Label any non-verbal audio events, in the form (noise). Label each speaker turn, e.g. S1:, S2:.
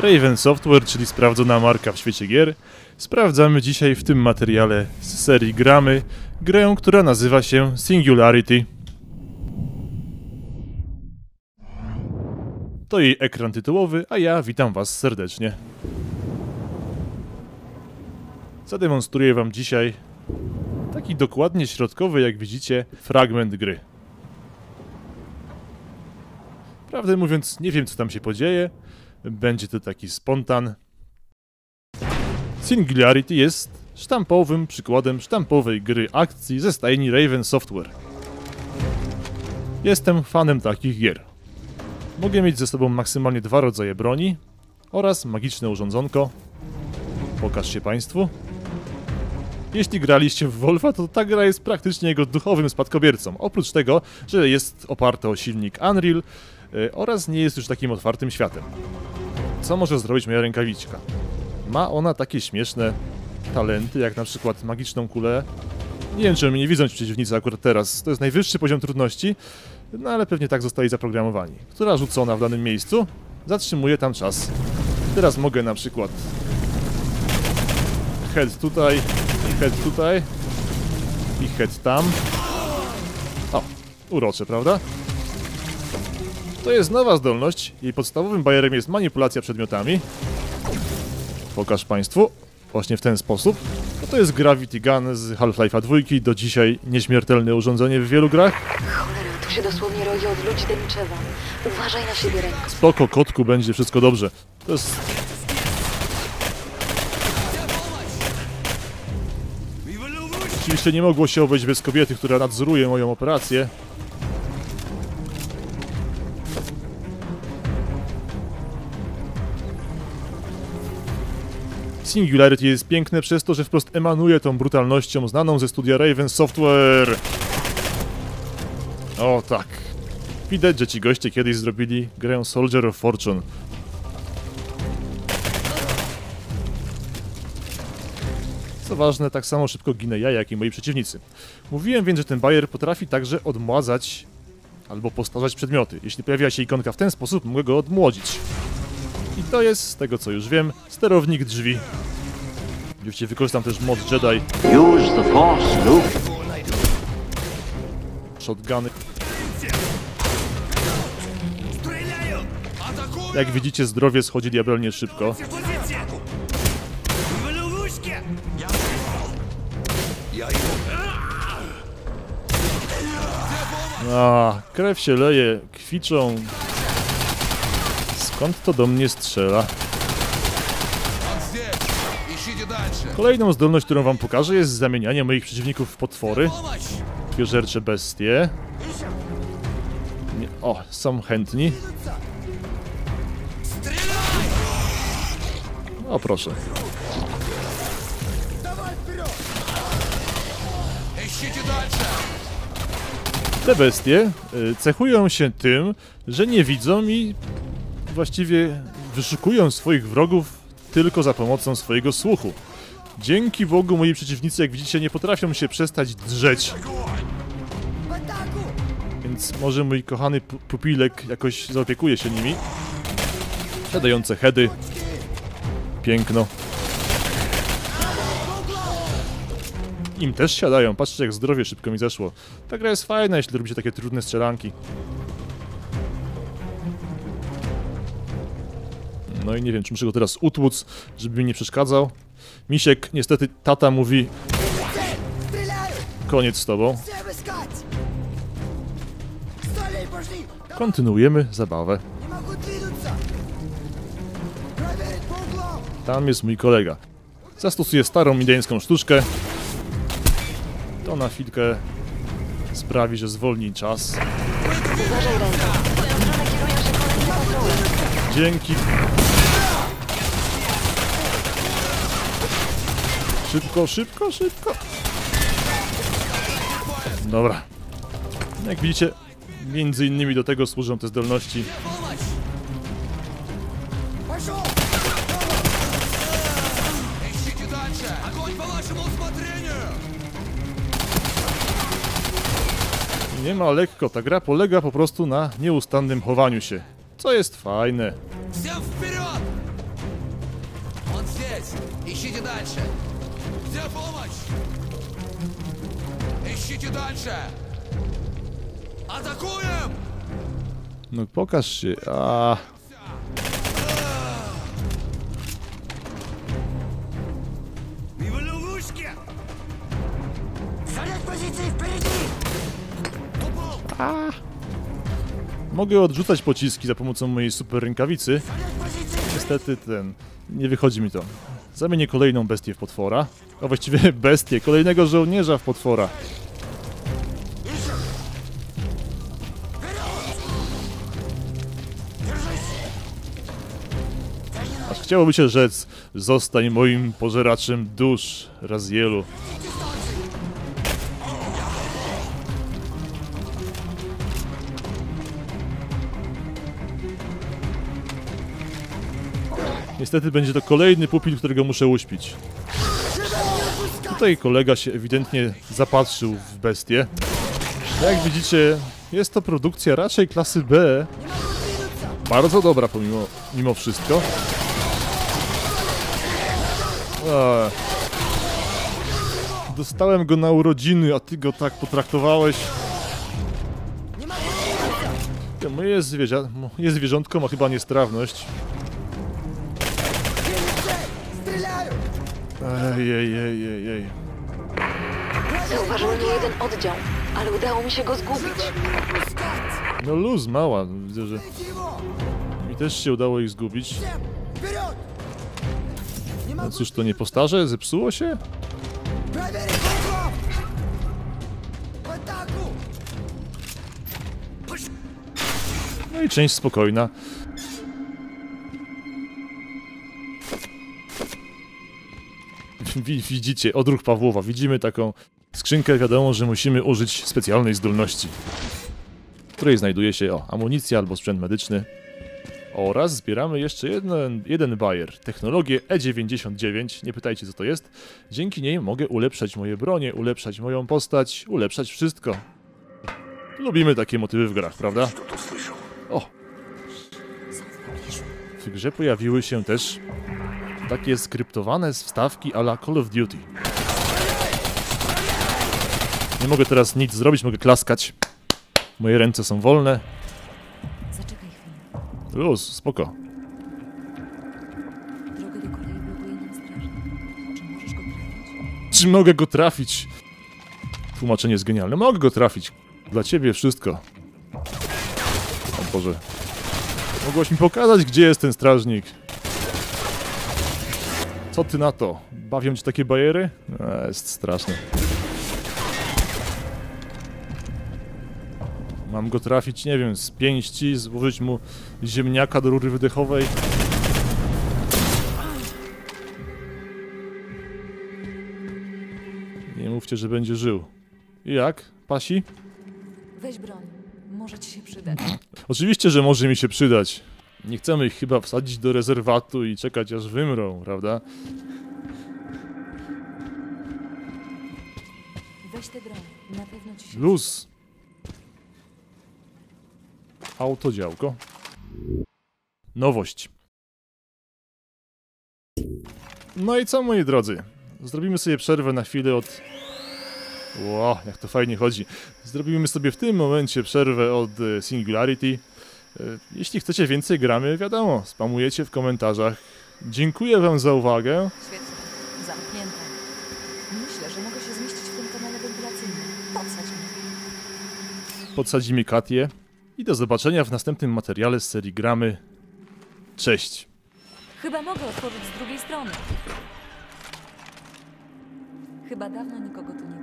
S1: Raven Software, czyli sprawdzona marka w świecie gier. Sprawdzamy dzisiaj w tym materiale z serii Gramy grę, która nazywa się Singularity. To jej ekran tytułowy, a ja witam Was serdecznie. Zademonstruję Wam dzisiaj taki dokładnie środkowy, jak widzicie, fragment gry. Prawdę mówiąc, nie wiem co tam się podzieje. Będzie to taki spontan. Singularity jest sztampowym przykładem sztampowej gry akcji ze stajni Raven Software. Jestem fanem takich gier. Mogę mieć ze sobą maksymalnie dwa rodzaje broni oraz magiczne urządzonko. Pokaż się Państwu. Jeśli graliście w Wolfa, to ta gra jest praktycznie jego duchowym spadkobiercą. Oprócz tego, że jest oparta o silnik Unreal oraz nie jest już takim otwartym światem. Co może zrobić moja rękawiczka? Ma ona takie śmieszne talenty, jak na przykład magiczną kulę. Nie wiem, czy mnie nie widzą ci przeciwnicy akurat teraz. To jest najwyższy poziom trudności, no ale pewnie tak zostali zaprogramowani. Która rzucona w danym miejscu zatrzymuje tam czas. Teraz mogę na przykład head tutaj, head tutaj i head tam. O, urocze, prawda? To jest nowa zdolność. Jej podstawowym bajerem jest manipulacja przedmiotami. Pokaż Państwu. Właśnie w ten sposób. No to jest Gravity Gun z Half-Life'a 2. Do dzisiaj nieśmiertelne urządzenie w wielu grach.
S2: Cholera, tu się dosłownie roi od ludzi Deniczewa. Uważaj na siebie, ręko.
S1: Spoko, kotku, będzie wszystko dobrze. To jest... Oczywiście nie mogło się obejść bez kobiety, która nadzoruje moją operację. Singularity jest piękne przez to, że wprost emanuje tą brutalnością znaną ze studia Raven Software. O tak. Widać, że ci goście kiedyś zrobili grę Soldier of Fortune. Co ważne, tak samo szybko ginę ja, jak i moi przeciwnicy. Mówiłem więc, że ten bajer potrafi także odmładzać albo postarzać przedmioty. Jeśli pojawia się ikonka w ten sposób, mogę go odmłodzić. I to jest, z tego co już wiem, sterownik drzwi. Oczywiście wykorzystam też mod Jedi,
S3: Use the Force, Luke.
S1: shotguny. Jak widzicie, zdrowie schodzi diabelnie szybko. A, krew się leje, kwiczą. Skąd to do mnie strzela? Kolejną zdolność, którą wam pokażę jest zamienianie moich przeciwników w potwory. Krwiożercze bestie. Nie, o, są chętni. O, proszę. Te bestie y, cechują się tym, że nie widzą i właściwie wyszukują swoich wrogów tylko za pomocą swojego słuchu. Dzięki Bogu moi przeciwnicy, jak widzicie, nie potrafią się przestać drzeć. Więc może mój kochany pu- pupilek jakoś zaopiekuje się nimi. Siadające heady. Piękno. Im też siadają. Patrzcie, jak zdrowie szybko mi zeszło. Ta gra jest fajna, jeśli robicie takie trudne strzelanki. No i nie wiem, czy muszę go teraz utłuc, żeby mi nie przeszkadzał. Misiek, niestety tata mówi... Koniec z tobą. Kontynuujemy zabawę. Tam jest mój kolega. Zastosuję starą indyjską sztuczkę. To na chwilkę sprawi, że zwolni czas.
S2: Uważaj,
S1: Dzięki. Szybko, szybko, szybko. Dobra. Jak widzicie, między innymi do tego służą te zdolności. Nie ma lekko, ta gra polega po prostu na nieustannym chowaniu się co jest fajne.
S4: Всем вперед! Он здесь! Ищите дальше! Где помощь? Ищите дальше! Атакуем!
S1: No pokaż się. A. Mogę odrzucać pociski za pomocą mojej super rękawicy. Niestety ten... nie wychodzi mi to. Zamienię kolejną bestię w potwora. A właściwie (laughs) bestię, kolejnego żołnierza w potwora. Aż chciałoby się rzec, zostań moim pożeraczem dusz, Razielu. Niestety będzie to kolejny pupil, którego muszę uśpić. Tutaj kolega się ewidentnie zapatrzył w bestię. Jak widzicie, jest to produkcja raczej klasy B. Bardzo dobra pomimo mimo wszystko. Eee. Dostałem go na urodziny, a ty go tak potraktowałeś. Moje, zwierzia, moje zwierzątko ma chyba niestrawność. Ej, ej, ej, ej, ej.
S2: Zauważyłem jeden oddział, ale udało mi się go zgubić.
S1: No luz mała, no, widzę, że mi też się udało ich zgubić. No cóż, to nie postarze? Zepsuło się? No i część spokojna. (laughs) Widzicie, odruch Pawłowa. Widzimy taką skrzynkę, wiadomo, że musimy użyć specjalnej zdolności, w której znajduje się o, amunicja albo sprzęt medyczny. Oraz zbieramy jeszcze jeden, jeden bajer, technologię E99, nie pytajcie co to jest. Dzięki niej mogę ulepszać moje bronie, ulepszać moją postać, ulepszać wszystko. Lubimy takie motywy w grach, prawda? O! W grze pojawiły się też takie skryptowane wstawki a la Call of Duty. Nie mogę teraz nic zrobić, mogę klaskać. Moje ręce są wolne.
S2: Zaczekaj chwilę.
S1: Luz, spoko.
S2: Drogę do kolei blokuje nam strażnik. Czy możesz go trafić?
S1: Czy mogę go trafić? Tłumaczenie jest genialne. Mogę go trafić. Dla ciebie wszystko. O Boże. Mogłaś mi pokazać, gdzie jest ten strażnik. Co ty na to? Bawią ci takie bajery? A, jest straszne. Mam go trafić, nie wiem, z pięści, złożyć mu ziemniaka do rury wydechowej. Nie mówcie, że będzie żył. I jak? Pasi?
S2: Weź broń. Może ci się przydać.
S1: Oczywiście, że może mi się przydać. Nie chcemy ich chyba wsadzić do rezerwatu i czekać aż wymrą, prawda?
S2: Weź tę broń. Na pewno ci się
S1: Luz. Autodziałko. Nowość. No i co, moi drodzy? Zrobimy sobie przerwę na chwilę od... Ło, jak to fajnie chodzi. Zrobimy sobie w tym momencie przerwę od e, Singularity. E, Jeśli chcecie więcej gramy, wiadomo, spamujecie w komentarzach. Dziękuję wam za uwagę.
S2: Świetnie. Zamknięte. Myślę, że mogę się zmieścić w tym kanale wentylacyjnym. Podsadź mnie.
S1: Podsadzimy Katię. I do zobaczenia w następnym materiale z serii Gramy. Cześć!
S2: Chyba mogę otworzyć z drugiej strony. Chyba dawno nikogo tu nie